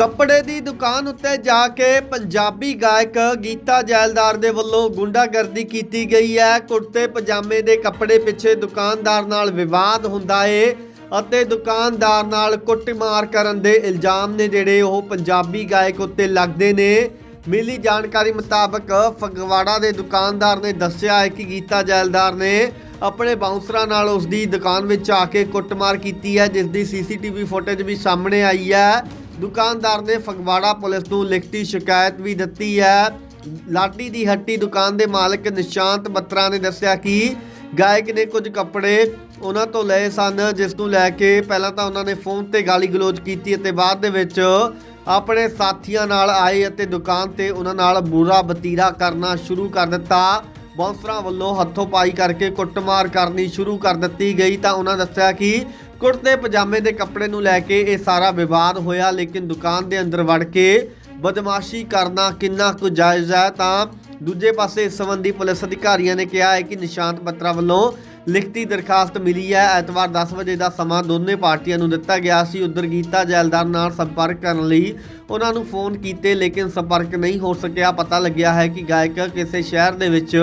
ਕੱਪੜੇ ਦੀ ਦੁਕਾਨ ਉੱਤੇ ਜਾ ਕੇ ਪੰਜਾਬੀ ਗਾਇਕ ਗੀਤਾ ਜੈਲਦਾਰ ਦੇ ਵੱਲੋਂ ਗੁੰਡਾਗਰਦੀ ਕੀਤੀ ਗਈ ਹੈ। ਕੁੜਤੇ, ਪਜਾਮੇ ਦੇ ਕੱਪੜੇ ਪਿੱਛੇ ਦੁਕਾਨਦਾਰ ਨਾਲ ਵਿਵਾਦ ਹੁੰਦਾ ਏ ਅਤੇ ਦੁਕਾਨਦਾਰ ਨਾਲ ਕੁੱਟਮਾਰ ਕਰਨ ਦੇ ਇਲਜ਼ਾਮ ਨੇ ਜਿਹੜੇ ਉਹ ਪੰਜਾਬੀ ਗਾਇਕ ਉੱਤੇ ਲੱਗਦੇ ਨੇ। ਮਿਲੀ ਜਾਣਕਾਰੀ ਮੁਤਾਬਕ ਫਗਵਾੜਾ ਦੇ ਦੁਕਾਨਦਾਰ ਨੇ ਦੱਸਿਆ ਹੈ ਕਿ ਗੀਤਾ ਜੈਲਦਾਰ ਨੇ ਆਪਣੇ ਬਾਉਂਸਰਾਂ ਨਾਲ ਉਸ ਦੀ ਦੁਕਾਨ ਵਿੱਚ ਆ ਕੇ ਕੁੱਟਮਾਰ ਕੀਤੀ ਹੈ, ਜਿਸ ਦੀ ਸੀਸੀਟੀਵੀ ਫੁਟੇਜ ਵੀ ਸਾਹਮਣੇ ਆਈ ਹੈ। ਦੁਕਾਨਦਾਰ ਨੇ ਫਗਵਾੜਾ ਪੁਲਿਸ ਨੂੰ ਲਿਖਤੀ ਸ਼ਿਕਾਇਤ ਵੀ ਦਿੱਤੀ ਹੈ। ਲਾਡੀ ਦੀ ਹੱਟੀ ਦੁਕਾਨ ਦੇ ਮਾਲਕ ਨਿਸ਼ਾਂਤ ਬੱਤਰਾ ਨੇ ਦੱਸਿਆ ਕਿ ਗਾਇਕ ਨੇ ਕੁਝ ਕੱਪੜੇ ਉਹਨਾਂ ਤੋਂ ਲਏ ਸਨ, ਜਿਸ ਨੂੰ ਲੈ ਕੇ ਪਹਿਲਾਂ ਤਾਂ ਉਹਨਾਂ ਨੇ ਫੋਨ ਤੇ ਗਾਲੀ ਗਲੋਚ ਕੀਤੀ ਅਤੇ ਬਾਅਦ ਦੇ ਵਿੱਚ ਆਪਣੇ ਸਾਥੀਆਂ ਨਾਲ ਆਏ ਅਤੇ ਦੁਕਾਨ ਤੇ ਉਹਨਾਂ ਨਾਲ ਬੁਰਾ ਬਤੀਰਾ ਕਰਨਾ ਸ਼ੁਰੂ ਕਰ ਦਿੱਤਾ। ਬੌਂਸਰਾਂ ਵੱਲੋਂ ਹੱਥੋਂ ਪਾਈ ਕਰਕੇ ਕੁੱਟਮਾਰ ਕਰਨੀ ਸ਼ੁਰੂ ਕਰ ਦਿੱਤੀ ਗਈ ਤਾਂ ਉਹਨਾਂ ਦੱਸਿਆ ਕਿ ਕੁੜਤੇ ਪਜਾਮੇ ਦੇ ਕੱਪੜੇ ਨੂੰ ਲੈ ਕੇ ਇਹ ਸਾਰਾ ਵਿਵਾਦ ਹੋਇਆ, ਲੇਕਿਨ ਦੁਕਾਨ ਦੇ ਅੰਦਰ ਵੜ ਕੇ ਬਦਮਾਸ਼ੀ ਕਰਨਾ ਕਿੰਨਾ ਕੁ ਜਾਇਜ਼ ਹੈ, ਤਾਂ ਦੂਜੇ ਪਾਸੇ ਇਸ ਸੰਬੰਧੀ ਪੁਲਿਸ ਅਧਿਕਾਰੀਆਂ ਨੇ ਕਿਹਾ ਹੈ ਕਿ ਨਿਸ਼ਾਂਤ ਬੱਤਰਾ ਵੱਲੋਂ ਲਿਖਤੀ ਦਰਖਾਸਤ ਮਿਲੀ ਹੈ। ਐਤਵਾਰ 10 ਵਜੇ ਦਾ ਸਮਾਂ ਦੋਨੇ ਪਾਰਟੀਆਂ ਨੂੰ ਦਿੱਤਾ ਗਿਆ ਸੀ। ਉਧਰ ਗੀਤਾ ਜੈਲਦਾਰ ਨਾਲ ਸੰਪਰਕ ਕਰਨ ਲਈ ਉਹਨਾਂ ਨੂੰ ਫੋਨ ਕੀਤੇ, ਲੇਕਿਨ ਸੰਪਰਕ ਨਹੀਂ ਹੋ ਸਕਿਆ। ਪਤਾ ਲੱਗਿਆ ਹੈ ਕਿ ਗਾਇਕ ਕਿਸੇ ਸ਼ਹਿਰ ਦੇ ਵਿੱਚ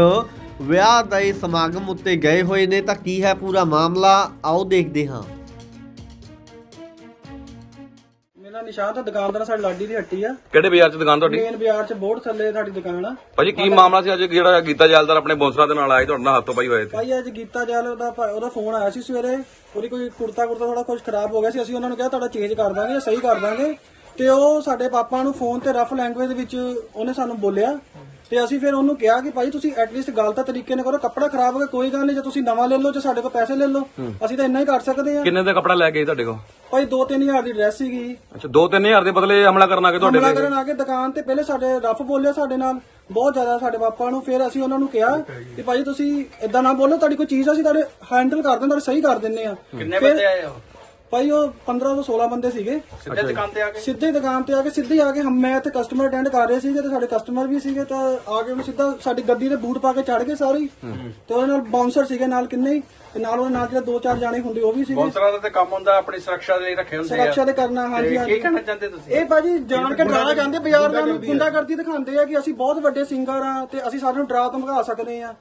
ਵਿਆਹ ਦੇ ਸਮਾਗਮ ਉੱਤੇ ਗਏ ਹੋਏ ਨੇ। ਤਾਂ ਕੀ ਹੈ ਪੂਰਾ ਮਾਮਲਾ? ਆਓ ਦੇਖਦੇ ਹਾਂ। ਮੇਰਾ ਨਿਸ਼ਾਨ ਤਾਂ ਦੁਕਾਨਦਾਰ ਸਾਡੀ ਲਾਡੀ ਦੀ ਹੱਟੀ ਆ। ਕਿਹੜੇ ਬਾਜ਼ਾਰ 'ਚ ਦੁਕਾਨ ਤੁਹਾਡੀ? ਮੇਨ ਬਾਜ਼ਾਰ 'ਚ ਬੋਰਡ ਥੱਲੇ ਸਾਡੀ ਦੁਕਾਨ ਆ। ਭਾਜੀ ਕੀ ਮਾਮਲਾ ਸੀ ਅੱਜ? ਜਿਹੜਾ ਗੀਤਾ ਜੈਲਦਾਰ ਆਪਣੇ ਬੌਂਸਰਾਂ ਦੇ ਨਾਲ ਆਏ ਤੁਹਾਡੇ ਨਾਲ ਹੱਥੋਂ ਪਾਈ ਹੋਏ ਤੇ। ਭਾਈ ਅੱਜ ਗੀਤਾ ਜੈਲ ਉਹਦਾ ਭ- ਉਹਦਾ ਫੋਨ ਆਇਆ ਸੀ ਸਵੇਰੇ। ਉਹਦੀ ਕੋਈ ਕੁੜਤਾ ਕੁੜਤਾ ਥੋੜਾ ਕੁਝ ਖਰਾਬ ਹੋ ਗਿਆ ਸੀ। ਅਸੀਂ ਉਹਨਾਂ ਨੂੰ ਕਿਹਾ ਤੁਹਾਡਾ ਚੇਂਜ ਕਰ ਦਾਂਗੇ ਸਹੀ ਕਰ ਦਾਂਗੇ। ਤੇ ਉਹ ਸਾਡੇ ਪਾਪਾ ਨੂੰ ਫੋਨ ਤੇ ਰਫ ਲੈਂਗੁਏਜ ਵਿੱਚ ਉਹਨੇ ਸਾਨੂੰ ਬੋਲਿਆ। ਤੇ ਅਸੀਂ ਫਿਰ ਉਹਨੂੰ ਕਿਹਾ ਕਿ ਭਾਈ ਤੁਸੀਂ ਐਟਲੀਸਟ ਗੱਲ ਤਾਂ ਤਰੀਕੇ ਨਾਲ ਕਰੋ। ਕੱਪੜਾ ਖਰਾਬ ਹੋ ਗਿਆ ਕੋਈ ਗੱਲ ਨਹੀਂ। ਜੇ ਤੁਸੀਂ ਨਵਾਂ ਲੈ ਲਓ ਜੇ ਸਾਡੇ ਕੋਲ ਪੈਸੇ ਲੈ ਲਓ ਅਸੀਂ ਤਾਂ ਇੰਨਾ ਹੀ ਕਰ ਸਕਦੇ ਆ ਕਿੰਨੇ ਦਾ ਕੱਪੜਾ ਲੈ ਆਏ ਤੁਹਾਡੇ ਕੋਲ? ਭਾਈ 2-3000 ਦੀ ਡਰੈਸ ਸੀਗੀ। ਅੱਛਾ 2-3000 ਦੇ ਬਦਲੇ ਹਮਲਾ ਕਰਨ ਆ ਕੇ ਤੁਹਾਡੇ ਹਮਲਾ ਤੇ? ਕਰਨ ਆ ਕੇ ਦੁਕਾਨ ਤੇ ਪਹਿਲੇ ਸਾਡੇ ਰਫ ਬੋਲਿਆ ਸਾਡੇ ਨਾਲ ਬਹੁਤ ਜ਼ਿਆਦਾ ਸਾਡੇ ਪਾਪਾ ਨੂੰ ਫਿਰ ਅਸੀਂ ਉਹਨਾਂ ਨੂੰ ਕਿਹਾ ਕਿ ਭਾਈ ਤੁਸੀਂ ਇਦਾਂ ਨਾ ਬੋਲੋ ਤੁਹਾਡੀ ਕੋਈ ਚੀਜ਼ ਅਸੀਂ ਤੁਹਾਡੇ ਹੈਂਡਲ ਕਰ ਦਿੰਦੇ ਤੁਹਾਡੇ ਸਹੀ ਕਰ ਦਿੰਨੇ ਆ। ਕਿੰਨੇ ਬੰਦੇ ਆਏ ਹੋ? ਭਾਈ ਉਹ 15 ਤੋਂ 16 ਬੰਦੇ ਸੀਗੇ। ਸਿੱਧੇ ਦੁਕਾਨ ਤੇ ਆ ਕੇ? ਸਿੱਧੇ ਦੁਕਾਨ ਤੇ ਆ ਕੇ ਸਿੱਧੇ ਆ ਕੇ ਹਮ ਮੈਂ ਇੱਥੇ ਕਸਟਮਰ ਅਟੈਂਡ ਕਰ ਰਹੇ ਸੀਗੇ ਤੇ ਸਾਡੇ ਕਸਟਮਰ ਵੀ ਸੀਗੇ ਤਾਂ ਆ ਕੇ ਉਹਨੇ ਸਿੱਧਾ ਸਾਡੀ ਗੱਡੀ ਦੇ ਬੂਟ ਪਾ ਕੇ ਚੜ ਗਏ ਸਾਰੇ ਹੀ। ਤੇ ਉਹਦੇ ਨਾਲ ਬਾਉਂਸਰ ਸੀਗੇ ਨਾਲ ਕਿੰਨੇ ਹੀ ਤੇ ਨਾਲ ਉਹਦੇ ਨਾਲ ਜਿਹੜੇ ਦੋ ਚਾਰ ਜਾਣੇ ਹੁੰਦੇ ਉਹ ਵੀ ਸੀਗੇ। ਬੌਂਸਰਾਂ ਦਾ ਤੇ ਕੰਮ ਹੁੰਦਾ ਆਪਣੀ ਸੁਰੱਖਿਆ ਦੇ ਲਈ ਰੱਖੇ ਹੁੰਦੇ ਆ। ਸੁਰੱਖਿਆ ਦੇ ਕਰਨਾ ਹਾਂਜੀ ਤੇ ਹਾਂਜੀ। ਕੀ ਕਹਿਣਾ ਚਾਹੁੰਦੇ ਤੁਸੀਂ? ਇਹ ਭਾਜੀ ਜਾਣ ਕੇ ਡਰਾ ਜਾਂਦੇ ਬਾਜ਼ਾਰ ਵਾਲਿਆਂ ਨੂੰ ਗੁੰਡਾਗਰਦੀ ਦਿਖਾਉਂਦੇ ਆ ਕਿ ਅਸੀਂ ਬਹੁਤ ਵੱਡੇ ਸਿੰਗਰ ਆ ਤੇ ਅਸੀਂ ਸਾਰਿਆਂ ਨੂੰ ਡਰਾ ਧਮਕਾ ਸਕਦੇ ਆ।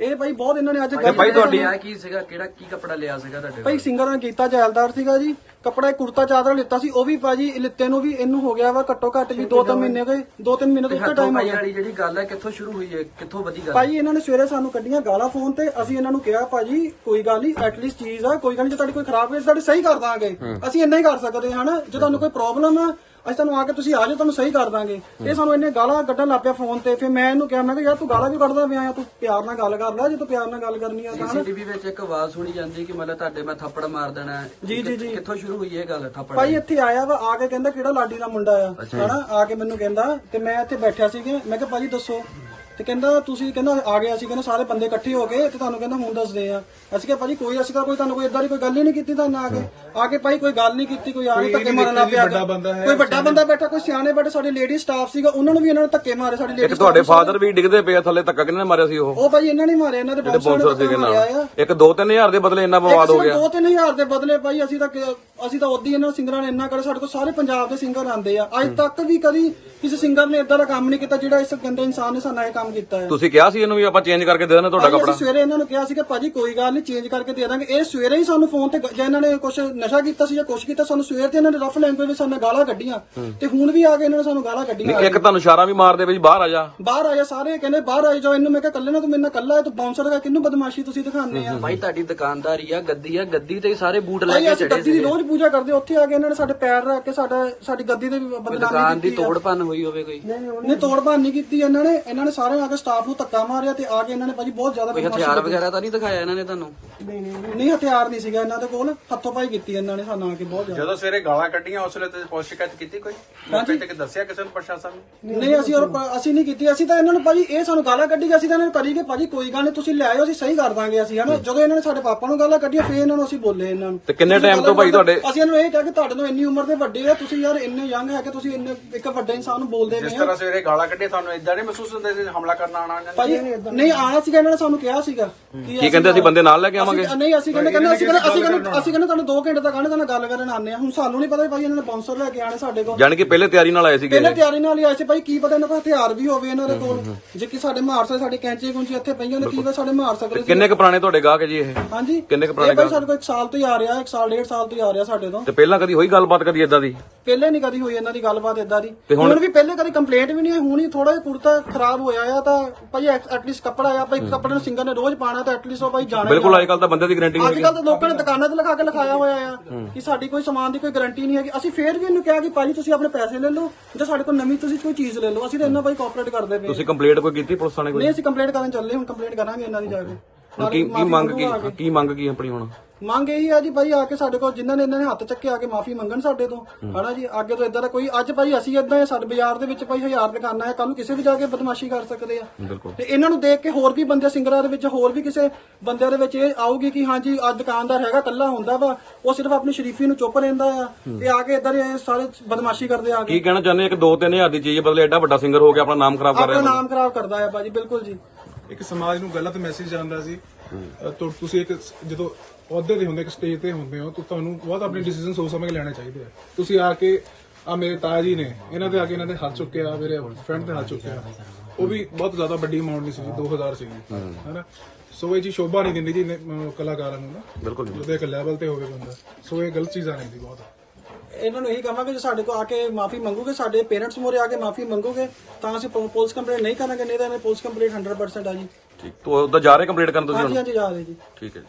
ਇਹ ਭਾਈ ਬਹੁਤ ਇਹਨਾਂ ਨੇ ਅੱਜ ਤੇ ਭਾਈ ਤੁਹਾਡੀ ਲਿਆ ਕੀ ਸੀਗਾ ਕਿਹੜਾ ਕੀ ਕੱਪੜਾ ਲਿਆ ਸੀਗਾ ਤੁਹਾਡੇ ਭਾਈ ਸਿੰਗਰ ਨੇ ਕੀਤਾ ਜੈਲਦਾਰ ਸੀਗਾ ਜੀ ਕੱਪੜਾ ਇੱਕ ਕੁੜਤਾ ਚਾਦਰ ਲਿੱਤਾ ਸੀ ਉਹ ਵੀ ਭਾਜੀ ਲਿੱਤੇ ਨੂੰ ਵੀ ਇਹਨੂੰ ਹੋ ਗਿਆ ਵਾ ਘੱਟੋ ਘੱਟ ਵੀ 2-3 ਮਹੀਨੇ ਗਏ 2-3 ਮਹੀਨੇ ਤੋਂ ਉੱਤੇ ਟਾਈਮ ਹੋ ਗਿਆ। ਵਾਲੀ ਜਿਹੜੀ ਗੱਲ ਹੈ ਕਿੱਥੋਂ ਸ਼ੁਰੂ ਹੋਈ ਹੈ ਕਿੱਥੋਂ ਵਧੀ ਗੱਲ? ਭਾਜੀ ਇਹਨਾਂ ਨੇ ਸਵੇਰੇ ਸਾਨੂੰ ਕੱਢੀਆਂ ਗਾਲਾਂ ਫੋਨ ਤੇ ਅਸੀਂ ਇਹਨਾਂ ਨੂੰ ਕਿਹਾ ਭਾਜੀ ਕੋਈ ਗੱਲ ਨਹੀਂ ਐਟਲੀਸਟ ਚੀਜ਼ ਆ ਕੋਈ ਗੱਲ ਨਹੀਂ ਜੇ ਤੁਹਾਡੀ ਕੋਈ ਖਰਾਬ ਹੋਈ ਤੁਹਾਡੀ ਸਹੀ ਕਰ ਦਾਂਗੇ। ਅਸੀਂ ਇੰਨਾ ਹੀ ਕਰ ਸਕਦੇ ਹਾਂ ਹਨਾ? ਜੇ ਤੁਹਾਨੂੰ ਕੋਈ ਪ੍ਰੋਬਲਮ ਆ ਅਸੀਂ ਤੁਹਾਨੂੰ ਆ ਕੇ ਤੁਸੀਂ ਆ ਜਾਓ ਤੁਹਾਨੂੰ ਸਹੀ ਕਰ ਦਾਂਗੇ। ਇਹ ਸਾਨੂੰ ਇੰਨੇ ਗਾਲਾਂ ਕੱਢਣ ਲੱਗ ਪਿਆ ਫੋਨ ਤੇ ਫਿਰ ਮੈਂ ਇਹਨੂੰ ਕਿਹਾ ਮੈਂ ਕਿਹਾ ਯਾਰ ਤੂੰ ਗਾਲਾਂ ਵੀ ਕੱਢਦਾ ਪਿਆ ਆ? ਤੂੰ ਪਿਆਰ ਨਾਲ ਗੱਲ ਕਰ ਲੈ ਜੇ ਤੂੰ ਪਿਆਰ ਨਾਲ ਗੱਲ ਕਰਨੀ ਆ ਤਾਂ ਹਨਾ? ਸੀਸੀਟੀਵੀ ਵਿੱਚ ਇੱਕ ਆਵਾਜ਼ ਸੁਣੀ ਜਾਂਦੀ ਕਿ ਮਤਲਬ ਤੁਹਾਡੇ ਮੈਂ ਥੱਪੜ ਮਾਰ ਦੇਣਾ ਹੈ। ਜੀ, ਜੀ, ਜੀ। ਕਿੱਥੋਂ ਸ਼ੁਰੂ ਹੋਈ ਇਹ ਗੱਲ ਥੱਪੜ ਭਾਈ ਇੱਥੇ ਆਇਆ ਵਾ ਆ ਕੇ ਕਹਿੰਦਾ ਕਿਹੜਾ ਲਾਡੀ ਦਾ ਮੁੰਡਾ ਆ ਹਨਾ? ਆ ਕੇ ਮੈਨੂੰ ਕਹਿੰਦਾ ਤੇ ਮੈਂ ਇੱਥੇ ਬੈਠਿਆ ਸੀਗੇ ਮੈਂ ਕਿਹਾ ਭਾਜੀ ਦੱਸੋ। ਤੇ ਕਹਿੰਦਾ ਤੁਸੀਂ ਕਹਿੰਦਾ ਆ ਗਿਆ ਸੀ ਕਹਿੰਦਾ ਸਾਰੇ ਬੰਦੇ ਇਕੱਠੇ ਹੋ ਗਏ ਤੇ ਤੁਹਾਨੂੰ ਕਹਿੰਦਾ ਹੁਣ ਦੱਸਦੇ ਆ। ਅਸੀਂ ਕਿਹਾ ਭਾਜੀ ਕੋਈ ਅਸੀਂ ਤਾਂ ਕੋਈ ਤੁਹਾਨੂੰ ਕੋਈ ਇਦਾਂ ਦੀ ਕੋਈ ਗੱਲ ਹੀ ਨਹੀਂ ਕੀਤੀ ਤੁਹਾਨੂੰ ਆ ਕੇ। ਆ ਕੇ ਭਾਈ ਕੋਈ ਗੱਲ ਨਹੀਂ ਕੀਤੀ ਕੋਈ ਆ ਧੱਕੇ ਮਾਰਨ ਲੱਗ ਪਿਆ। ਕੋਈ ਵੱਡਾ ਬੰਦਾ ਬੈਠਾ ਕੋਈ ਸਿਆਣੇ ਬੈਠੇ ਸਾਡੇ ਲੇਡੀ ਸਟਾਫ ਸੀਗਾ ਉਹਨਾਂ ਨੂੰ ਵੀ ਇਹਨਾਂ ਨੇ ਧੱਕੇ ਮਾਰੇ ਸਾਡੀ ਇੱਕ ਲੇਡੀ ਤੁਹਾਡੇ ਫਾਦਰ ਵੀ ਡਿੱਗਦੇ ਪਏ ਥੱਲੇ ਧੱਕਾ ਕਿਹਨੇ ਮਾਰਿਆ ਸੀ ਉਹ? ਉਹ ਭਾਈ ਇਹਨਾਂ ਨੇ ਮਾਰੇ ਇਹਨਾਂ ਦੇ ਬੌਂਸਰ ਸੀਗੇ ਮਾਰਿਆ ਨਾਲ ਇੱਕ 2-3000 ਦੇ ਬਦਲੇ ਇੰਨਾ ਬਵਾਦ ਹੋ ਗਿਆ। ਦੋ ਤਿੰਨ ਹਜ਼ਾਰ ਦੇ ਬਦਲੇ ਭਾਈ ਅਸੀਂ ਤਾਂ ਅਸੀਂ ਤਾਂ ਉਦੋਂ ਇਹਨਾਂ ਸਿੰਗਰਾਂ ਨੇ ਇੰਨਾ ਕਰੇ ਸਾਡੇ ਕੋਲ ਸਾਰੇ ਪੰਜਾਬ ਦੇ ਸਿੰਗਰ ਆਂਦੇ ਆ। ਅੱਜ ਤੱਕ ਵੀ ਕਦੀ ਕਿਸੇ ਸਿੰਗਰ ਨੇ ਇਦਾਂ ਦਾ ਕੰਮ ਨਹੀਂ ਕੀਤਾ ਜਿਹੜਾ ਇਸ ਗੰਦੇ ਇਨਸਾਨ ਨੇ ਸਾਨੂੰ ਇਹ ਕੰਮ ਕੀਤਾ ਹੈ। ਤੁਸੀਂ ਕਿਹਾ ਸੀ ਇਹਨੂੰ ਵੀ ਆਪਾਂ ਚੇਂਜ ਕਰਕੇ ਦੇ ਦੇਣਾ ਤੁਹਾਡਾ ਭਾਜੀ, ਕੱਪੜਾ। ਅਸੀਂ ਸਵੇਰੇ ਇਹਨਾਂ ਨੂੰ ਕਿਹਾ ਸੀ ਕਿ ਭਾਜੀ ਕੋਈ ਗੱਲ ਨਹੀਂ ਚੇਂਜ ਕਰਕੇ ਦੇ ਦਾਂਗੇ। ਇਹ ਸਵੇਰੇ ਹੀ ਸਾਨੂੰ ਫੋਨ ਤੇ ਗ- ਜੇ ਇਹਨਾਂ ਨੇ ਕੁਝ ਨਸ਼ਾ ਕੀਤਾ ਸੀ ਜਾਂ ਕੁਝ ਕੀਤਾ ਸਾਨੂੰ ਸਵੇਰ ਤੇ ਇਹਨਾਂ ਨੇ ਰਫ ਲੈਂਗੁਏਜ ਵਿੱਚ ਸਾਨੂੰ ਗਾਲਾਂ ਕੱਢੀਆਂ। ਤੇ ਹੁਣ ਵੀ ਆ ਕੇ ਇਹਨਾਂ ਨੇ ਸਾਨੂੰ ਗਾਲਾਂ ਕੱਢੀਆਂ। ਇੱਕ ਤੁਹਾਨੂੰ ਇਸ਼ਾਰਾ ਵੀ ਮਾਰਦੇ ਵੀ ਬਾਹਰ ਆ ਜਾ। ਬਾਹਰ ਆ ਜਾ ਸਾਰੇ ਕਹਿੰਦੇ ਬਾਹਰ ਆ ਜਾਓ ਇਹਨੂੰ। ਮੈਂ ਕਿਹਾ ਕੱਲੇ ਨਾ ਤੂੰ ਮੇਰੇ ਨਾਲ ਕੱਲਾ ਹੈ ਤੂੰ ਬਾਉਂਸਰ ਦਾ ਕਿੰਨੂੰ ਬਦਮਾਸ਼ੀ ਤੁਸੀਂ ਦਿਖਾਉਂਦੇ ਆ? ਭਾਈ ਤੁਹਾਡੀ ਦੁਕਾਨਦਾਰੀ ਆ ਗੱਦੀ ਆ ਗੱਦੀ ਤੇ ਹੀ ਸਾਰੇ ਬੂਟ ਲੈ ਭਾਈ ਕੇ ਅਸੀਂ ਚੜੇ ਗੱਦੀ ਦੀ ਸੀ ਰੋਜ਼ ਪੂਜਾ ਕਰਦੇ ਉੱਥੇ ਆ ਕੇ ਇਹਨਾਂ ਨੇ ਸਾਡੇ ਪੈਰ ਰੱਖ ਕੇ ਸਾਡਾ ਸਾਡੀ ਗੱਦੀ ਦੇ ਵੀ ਬਦਨਾਮੀ ਦੁਕਾਨ ਦੀ ਕੀਤੀ। ਤੋੜ ਭੰਨ ਹੋਈ ਹੋਵੇ ਕੋਈ। ਨਹੀਂ ਤੋੜ ਭੰਨ ਨਹੀਂ ਕੀਤੀ ਇਹਨਾਂ ਨੇ ਇਹਨਾਂ ਨੇ ਸਾਰੇ ਆ ਕੇ ਸਟਾਫ ਨੂੰ ਧੱਕਾ ਮਾਰਿਆ ਤੇ ਆ ਕੇ ਇਹਨਾਂ ਨੇ ਭਾਜੀ ਬਹੁਤ ਜ਼ਿਆਦਾ ਕੋਈ ਹਥਿਆਰ। ਵਗੈਰਾ ਤਾਂ ਨਹੀਂ ਦਿਖਾਇਆ ਇਹਨਾਂ ਨੇ ਤੁਹਾਨੂੰ? ਨਹੀਂ ਹਥਿਆਰ ਨਹੀਂ ਸੀਗਾ ਇਹਨਾਂ ਦੇ ਕੋਲ। ਹੱਥੋਂ ਪਾਈ ਕੀਤੀ ਇਹਨਾਂ ਨੇ ਸਾਨੂੰ ਆ ਕੇ ਬਹੁਤ ਜ਼ਿਆਦਾ। ਜਦੋਂ ਸਵੇਰੇ ਗਾਲਾਂ ਕੱਢੀਆਂ ਉਸ ਵੇਲੇ ਤੇ ਪੁਲਿਸ ਸ਼ਿਕਾਇਤ ਕੀਤੀ ਕੋਈ? ਮੌਕੇ ਤੇ ਕਿ ਦੱਸਿਆ ਕਿਸੇ ਨੂੰ ਪ੍ਰਸ਼ਾਸਨ ਨੂੰ? ਨਹੀਂ ਅਸੀਂ ਔਰ ਅਸੀਂ ਨਹੀਂ ਕੀਤੀ। ਅਸੀਂ ਤਾਂ ਇਹਨਾਂ ਨੂੰ ਭਾਜੀ ਇਹ ਸਾਨੂੰ ਗਾਲਾਂ ਕੱਢੀ ਗਏ ਅਸੀਂ ਤਾਂ ਇਹਨਾਂ ਨੂੰ ਕਰੀ ਕਿ ਭਾਜੀ ਕੋਈ ਗੱਲ ਨਹੀਂ ਤੁਸੀਂ ਲੈ ਆਇਓ ਅਸੀਂ ਸਹੀ ਕਰ ਦਾਂਗੇ ਅਸੀਂ ਹਨਾ? ਜਦੋਂ ਇਹਨਾਂ ਨੇ ਸਾਡੇ ਪਾਪਾ ਨੂੰ ਗਾਲਾਂ ਕੱਢੀਆਂ ਫੇਰ ਇਹਨਾਂ ਨੂੰ ਅਸੀਂ ਬੋਲੇ ਇਹਨਾਂ ਨੂੰ। ਤੇ ਕਿੰਨੇ time ਤੋਂ ਭਾਈ ਤੁਹਾਡੇ- ਅਸੀਂ ਇਹਨਾਂ ਨੂੰ ਇਹ ਕਿਹਾ ਕਿ ਤੁਹਾਡੇ ਤੋਂ ਇੰਨੀ ਉਮਰ ਦੇ ਵੱਡੇ ਆ ਤੁਸੀਂ ਯਾਰ ਇੰਨੇ ਯੰਗ ਹੈ ਕਿ ਤੁਸੀਂ ਇੰਨੇ ਇੱਕ ਵੱਡੇ ਇਨਸਾਨ ਨੂੰ ਬੋਲਦੇ ਜਿਸ ਪਏ ਆ ਤਰ੍ਹਾਂ ਸਵੇਰੇ ਗਾਲਾਂ ਕੱਢੀਆਂ ਤੁਹਾਨੂੰ ਇਦਾਂ ਨਹੀਂ ਮਹਿਸੂਸ ਹੁੰਦੇ ਸੀ ਹਮਲਾ ਕਰਨ ਆਣਾ ਇਹਨਾਂ ਨੇ ਭਾਜੀ ਨਹੀਂ? ਆਣਾ ਸੀਗਾ ਇਹਨਾਂ ਨੇ ਸਾਨੂੰ ਕਿਹਾ ਸੀਗਾ ਕਿ ਕਹਿੰਦੇ ਅਸੀਂ ਬੰਦੇ ਨਾਲ ਲੈ ਕੇ ਆਵਾਂਗੇ? ਨਹੀਂ ਅਸੀਂ ਕਹਿੰਦੇ ਕਹਿੰਦੇ ਅਸੀਂ ਕਹਿੰਦੇ ਅਸੀਂ ਕਹਿੰਦੇ ਅਸੀਂ ਕਹਿੰਦੇ ਤੁਹਾਨੂੰ 2 ਘੰਟੇ ਤੱਕ ਆਣੇ ਤੁਹਾਨੂੰ ਗੱਲ ਕਰਨ ਆਨੇ ਆ ਹੁਣ ਸਾਨੂੰ ਨਹੀਂ ਪਤਾ ਭਾਈ ਇਹਨਾਂ ਨੇ ਬਾਉਂਸਰ ਲੈ ਕੇ ਆਣੇ ਸਾਡੇ ਕੋਲ। ਜਾਣੀ ਕਿ ਪਹਿਲੇ ਤਿਆਰੀ ਨਾਲ ਆਏ ਸੀਗੇ ਪਹਿਲੇ ਤਿਆਰੀ ਨਾਲ ਹੀ ਆਏ ਸੀ। ਭਾਈ ਕੀ ਪਤਾ ਇਹਨਾਂ ਕੋਲ ਹਥਿਆਰ ਵੀ ਹੋਵੇ ਇਹਨਾਂ ਦੇ ਕੋਲ। ਜੇ ਕਿ ਸਾਡੇ ਮਾਰ ਸਕਦੇ ਸਾਡੇ ਕੈਂਚੇ ਕੁੰਚੇ ਇੱਥੇ ਪਈਆਂ ਨੇ ਕੀ ਪਤਾ ਸਾਡੇ ਮਾਰ ਸਕਦੇ ਸੀ। ਕਿੰਨੇ ਕੁ ਪੁਰਾਣੇ ਤੁਹਾਡੇ ਗਾਹਕ ਜੀ ਇਹ? ਹਾਂਜੀ। ਕਿੰਨੇ ਕੁ ਪੁਰਾਣੇ ਗਾਹਕ? ਸਾਡੇ ਕੋਲ 1 ਸਾਲ ਤੋਂ ਹੀ ਆ ਰਿਹਾ 1 ਸਾਲ ਡੇਢ ਸਾਲ ਤੋਂ ਹੀ ਆ ਰਿਹਾ ਸਾਡੇ ਤੋਂ। ਤੇ ਪਹਿਲਾਂ ਕਦੀ ਹੋਈ ਗੱਲਬਾਤ ਕਦੀ ਇਦਾਂ ਦੀ? ਪਹਿਲੇ ਨਹੀਂ ਕਦੀ ਹੋਈ ਇਹਨਾਂ ਦੀ ਗੱਲਬਾਤ ਇਦਾਂ ਦੀ। ਤੇ ਹੁਣ- ਹੁਣ ਵੀ ਪਹਿਲੇ ਕਦੀ ਕੰਪਲੇਂਟ ਵੀ ਨਹੀਂ ਹੋਈ ਹੁਣ ਹੀ ਥੋੜਾ ਜਿਹਾ ਕੁੜਤਾ ਖਰਾਬ ਹੋਇਆ ਆ ਤਾਂ ਭਾਈ ਐਟਲੀਸਟ ਕੱਪੜਾ ਆ ਭਾਈ ਕੱਪੜੇ ਨੂੰ ਸਿੰਗਰ ਨੇ ਰੋਜ਼ ਪਾਣਾ ਤਾਂ ਐਟਲੀਸਟ ਉਹ ਭਾਈ ਜਾਣਾ ਹੀ ਬਿਲਕੁਲ। ਅੱਜ ਕੱਲ ਤਾਂ ਬੰਦੇ ਦੀ ਗਾਰੰਟੀ ਅੱਜ ਕੱਲ ਤਾਂ ਲੋਕਾਂ ਨੇ ਦੁਕਾਨਾਂ ਤੇ ਲਿਖਾ ਕੇ ਲਿਖਾਇਆ ਹੋਇਆ ਆ ਕਿ ਸਾਡੀ ਕੋਈ ਸਮਾਨ ਦੀ ਕੋਈ ਗਾਰੰਟੀ ਨਹੀਂ ਹੈਗੀ। ਅਸੀਂ ਫੇਰ ਵੀ ਇਹਨੂੰ ਕਿਹਾ ਕਿ ਭਾਜੀ ਤੁਸੀਂ ਆਪਣੇ ਪੈਸੇ ਲੈ ਲਓ ਜਾਂ ਸਾਡੇ ਕੋਲ ਨਵੀਂ ਤੁਸੀਂ ਕੋਈ ਚੀਜ਼ ਲੈ ਲਓ। ਅਸੀਂ ਤਾਂ ਇਹਨਾਂ ਭਾਈ ਕੋਆਪਰੇਟ ਕਰਦੇ ਪਏ ਤੁਸੀਂ ਕੰਪਲੀਟ ਕੋਈ ਕੀਤੀ ਪੁਲਿਸ ਥਾਣੇ ਕੋਈ ਨਹੀਂ ਅਸੀਂ ਕੰਪਲੇਂਟ ਕਰਨ ਚੱਲੇ ਹੁਣ ਕੰਪਲੇਂਟ ਕਰਾਂਗੇ ਇਹਨਾਂ ਦੀ ਜਾ ਕੇ। ਹੁਣ ਕੀ ਕੀ ਮੰਗ ਕੀ ਕੀ। ਮੰਗ ਕੀ ਆਪਣੀ ਹੁਣ? ਮੰਗ ਇਹੀ ਆ ਜੀ ਭਾਈ ਆ ਕੇ ਸਾਡੇ ਕੋਲ ਜਿਨ੍ਹਾਂ ਨੇ ਇਹਨਾਂ ਨੇ ਹੱਥ ਚੱਕੇ ਆ ਕੇ ਮਾਫੀ ਮੰਗਣ ਸਾਡੇ ਤੋਂ। ਹਨਾ ਜੀ ਅੱਗੇ ਤੋਂ ਇਦਾਂ ਦਾ ਕੋਈ ਅੱਜ ਭਾਈ ਅਸੀਂ ਇਦਾਂ ਹੈ ਸਾਡੇ ਬਾਜ਼ਾਰ ਦੇ ਵਿੱਚ ਭਾਈ ਹਜ਼ਾਰ ਦੁਕਾਨਾਂ ਹੈ ਕੱਲ ਨੂੰ ਕਿਸੇ ਵੀ ਜਾ ਕੇ ਬਦਮਾਸ਼ੀ ਕਰ ਸਕਦੇ ਆ। ਤੇ ਇਹਨਾਂ ਨੂੰ ਦੇਖ ਕੇ ਹੋਰ ਵੀ ਬੰਦੇ ਸਿੰਗਰਾਂ ਦੇ ਵਿੱਚ ਹੋਰ ਵੀ ਕਿਸੇ ਬੰਦਿਆਂ ਦੇ ਵਿੱਚ ਇਹ ਆਊਗੀ ਕਿ ਹਾਂਜੀ ਅੱਜ ਦੁਕਾਨਦਾਰ ਹੈਗਾ ਕੱਲਾ ਹੁੰਦਾ ਵਾ ਉਹ ਸਿਰਫ ਆਪਣੀ ਸ਼ਰੀਫੀ ਨੂੰ ਚੁੱਪ ਰਹਿੰਦਾ ਆ। ਤੇ ਆ ਕੇ ਇਦਾਂ ਦੇ ਸਾਰੇ ਬਦਮਾਸ਼ੀ ਕਰਦੇ ਆ ਕੇ। ਕੀ ਕਹਿਣਾ ਚਾਹੁੰਦੇ ਆ ਕਿ 2-3000 ਦੀ ਚੀਜ਼ ਬਦਲੇ ਐਡਾ ਵੱਡਾ ਸਿੰਗਰ ਹੋ ਗਿਆ ਆਪਣਾ ਨਾਮ ਖਰਾਬ ਕਰ ਆਪਣਾ ਰਿਹਾ ਨਾਮ ਖਰਾਬ ਕਰਦਾ ਆ ਭਾਜੀ ਬਿਲਕੁਲ ਜੀ। ਇੱਕ ਸਮਾਜ ਨੂੰ ਗਲਤ ਮੈਸੇਜ ਜਾਂਦਾ ਸੀ। ਤੁ- ਤੁਸੀਂ ਇੱਕ ਸ- ਜਦੋਂ ਅਹੁਦੇ ਤੇ ਹੁੰਦੇ ਇੱਕ ਸਟੇਜ ਤੇ ਹੁੰਦੇ ਹੋ ਤਾਂ ਤੁਹਾਨੂੰ ਬਹੁਤ ਆਪਣੇ ਡਿਸੀਜਨ ਸੋਚ ਸਮਝ ਕੇ ਲੈਣੇ ਚਾਹੀਦੇ ਆ। ਤੁਸੀਂ ਆ ਕੇ ਆ ਮੇਰੇ ਤਾਇਆ ਜੀ ਨੇ ਇਹਨਾਂ ਦੇ ਆ ਕੇ ਇਹਨਾਂ ਦੇ ਹੱਥ ਚੁੱਕਿਆ ਮੇਰੇ ਫਰੈਂਡ ਦੇ ਹੱਥ ਚੁੱਕਿਆ। ਉਹ ਵੀ ਬਹੁਤ ਜ਼ਿਆਦਾ ਵੱਡੀ ਅਮਾਉਂਟ ਨਹੀਂ ਸੀ 2000 ਸੀਗੀ ਹੈਨਾ? ਸੋ ਇਹ ਜੀ ਸ਼ੋਭਾ ਨਹੀਂ ਦਿੰਦੀ ਜੀ ਕਲਾਕਾਰਾਂ ਨੂੰ ਨਾ। ਬਿਲਕੁਲ ਜਦੋਂ ਇੱਕ ਲੈਵਲ ਤੇ ਹੋਵੇ ਬੰਦਾ। ਸੋ ਇਹ ਗਲਤ ਚੀਜ਼ਾਂ ਨੇ ਜੀ ਬਹੁਤ। ਇਹਨਾਂ ਨੂੰ ਇਹੀ ਕਹਾਂਗੇ ਜੇ ਸਾਡੇ ਕੋਲ ਆ ਕੇ ਮਾਫੀ ਮੰਗੋਗੇ ਸਾਡੇ ਪੇਰੈਂਟਸ ਮੋਰੇ ਆ ਕੇ ਮਾਫੀ ਮੰਗੋਗੇ ਤਾਂ ਅਸੀਂ ਪੁਲਿਸ ਕੰਪਲੇਂਟ ਨਹੀਂ ਕਰਾਂਗੇ ਨਹੀਂ ਤਾਂ ਇਹਨੇ ਪੁਲਿਸ ਕੰਪਲੇਂਟ 100% ਆ ਜੀ। ਠੀਕ ਤੋਂ ਉਹਦਾ ਜਾ ਰਹੇ ਕੰਪਲੀਟ ਕਰਨ ਤੁਸੀਂ ਹਾਂਜੀ ਹਾਂਜੀ ਯਾਦ ਹੈ ਜੀ। ਠੀਕ ਹੈ ਜੀ।